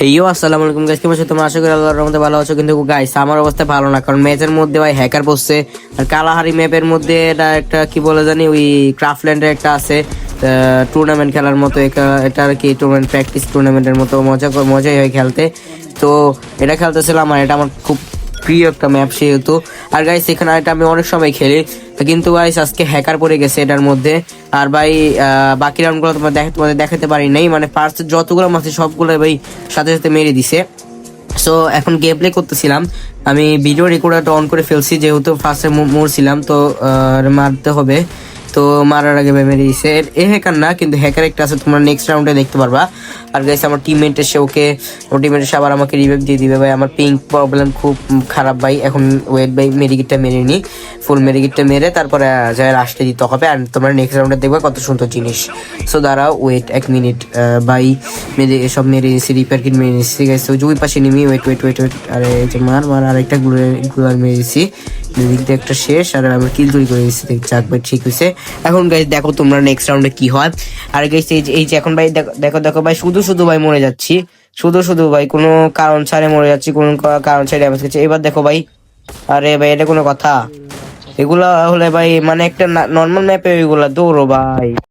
হেইও আসসালামু আলাইকুম গাইস কেমন আছো? তোমরা আশা করি আল্লাহর রহমতে ভালো আছো। কিন্তু গাইস আমার অবস্থা ভালো না, কারণ ম্যাচের মধ্যে ভাই হ্যাকার বসছে। আর কালাহারি ম্যাপের মধ্যে এটা একটা, কি বলে জানি, ওই ক্রাফল্যান্ডের একটা আছে। টুর্নামেন্ট খেলার মতো, এটা- আর কি টুর্নামেন্ট প্র্যাকটিস টুর্নামেন্টের মতো, মজা, মজাই হয় খেলতে। তো এটা খেলতেছিলাম আর এটা আমার খুব প্রিয় একটা ম্যাপ সেহেতু। আর গাইস এখানে এটা আমি অনেক সময় খেলি। কিন্তু গাইস আজকে হ্যাকার পড়ে গেছে এটার মধ্যে। আর ভাই বাকি রাউন্ডগুলো তোমার দেখ তোমাদের দেখাতে পারি নাই। মানে ফার্স্ট যতগুলো মাছ সবগুলো ভাই সাথে সাথে মেরে দিছে। সো এখন গেম প্লে করতেছিলাম। আমি ভিডিও রেকর্ডারটা অন করে ফেলছি, যেহেতু ফার্স্টে মরছিলাম। তো মারতে হবে। তো মারার আগে মেরে দিছে এ- হ্যাকার না, কিন্তু হ্যাকার একটা আছে, তোমরা নেক্সট রাউন্ডে দেখতে পারবা। আর গাইস আমার টিমমেট এসে ওকে, ওর টিমমেট এসে আবার আমাকে রিভাইভ দিয়ে দিবে। ভাই, আমার পিঙ্ক প্রবলেম খুব খারাপ ভাই। এখন ওয়েট ভাই মেডিকিটটা মেরে নি ফুল মেডিকিটটা মেরে তারপরে যায় লাস্টে দিতে হবে। আর তোমরা নেক্সট রাউন্ডে দেখবে কত সুন্দর জিনিস। সো দাঁড়াও ওয়েট এক মিনিট ভাই, মেরে, সব মেরে নিয়েছি রিপেয়ার কিট মেরে নিয়েছি গেছে ওই ওই পাশে নিমি ওয়েট ওয়েট ওয়েট ওয়েট আরে যে মার মার, আরেকটা গুলো মেরে দিয়ে একটা শেষ, আর আমরা কিল তৈরি করে দিচ্ছি যাক ভাই ঠিক হয়েছে। এখন গাইজ দেখো তোমরা নেক্সট রাউন্ডে কি হয়। আর গাইজ এই যে এই যে এখন ভাই, দেখো দেখো ভাই, শুধু শুধু ভাই মরে যাচ্ছি। শুধু শুধু ভাই, কোনো কারণ ছাড়ে মরে যাচ্ছি, কোনো কারণ ছাড়ে ড্যামেজ খাচ্ছে এবার দেখো ভাই, আরে ভাই, এটা কোনো কথা। এগুলা হলে ভাই মানে একটা নর্মাল ম্যাপে ওইগুলা দৌড়ো ভাই।